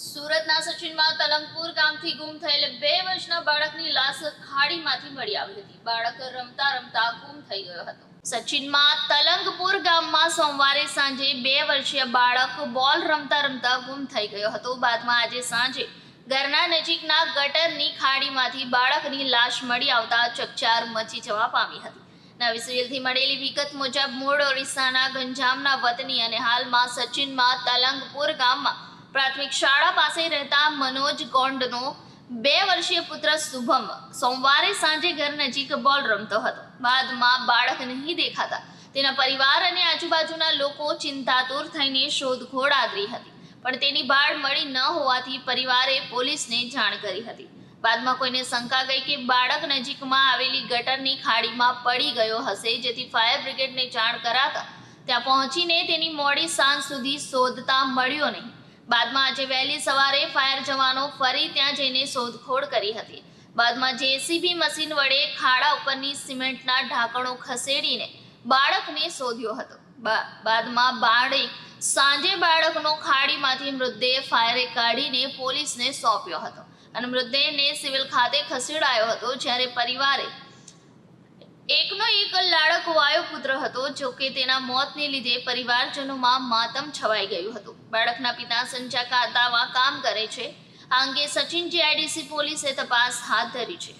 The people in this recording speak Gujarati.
સુરતના સચિનમાં તલંગપુર ગામથી ગુમ થયેલ બે વર્ષના બાળકની લાશ ખાડીમાંથી મળી આવી હતી. બાળક રમતા રમતા ગુમ થઈ ગયો હતો. સચિનમાં તલંગપુર ગામમાં સોમવારે સાંજે બે વર્ષીય બાળક બોલ રમતા રમતા ગુમ થઈ ગયો હતો. બાદમાં આજે સાંજે ઘરના નજીકના ગટરની ખાડીમાંથી બાળકની લાશ મળી આવતા ચકચાર મચી જવા પામી હતી. નવી સિવિલથી મળેલી વિગત મુજબ મૂળ ઓરિસ્સાના ગંજામના વતની અને હાલમાં સચિનમાં તલંગપુર ગામમાં પ્રાથમિક શાળા પાસે રહેતા મનોજ ગોંડનો બે વર્ષીય પુત્ર શુભમ સોમવારે સાંજે ઘર નજીક બોલ રમતો હતો. બાદમાં બાળક નહીં દેખાતા. તેના પરિવાર અને આજુબાજુના લોકો ચિંતાતુર થઈને શોધખોળ આદરી હતી. પણ તેની ભાળ મળી ન હોવાથી પરિવારે પોલીસને જાણ કરી હતી. બાદમાં કોઈને શંકા ગઈ કે બાળક નજીકમાં આવેલી ગટરની ખાડીમાં પડી ગયો હશે, જેથી ફાયર બ્રિગેડને જાણ કરાતા ત્યાં પહોંચીને તેની મોડી સાંજ સુધી શોધતા મળ્યો નહીં. બાદમાં આજે વહેલી સવારે ફાયર જવાનો ફરી ત્યાં જઈને શોધખોળ કરી હતી. બાદમાં જેસીબી મશીન વડે ખાડા ઉપરની સિમેન્ટના ઢાંકણો ખસેડીને બાળકને શોધ્યો હતો. બાદમાં બાળે સાંજે બાળકનો ખાડીમાંથી મૃતદેહ ફાયરે કાઢીને પોલીસને સોંપ્યો હતો અને મૃતદેહને સિવિલ ખાતે ખસેડાયો હતો જ્યારે પરિવારે એકનો એક લાડકવાયો પુત્ર હતો જો કે તેના મોતને લીધે પરિવારજનોમાં માતમ છવાઈ ગયું હતું. બાળકના પિતા સંચા કાતાવા કામ કરે છે. આ અંગે સચિન જીઆઈડીસી પોલીસે તપાસ હાથ ધરી છે.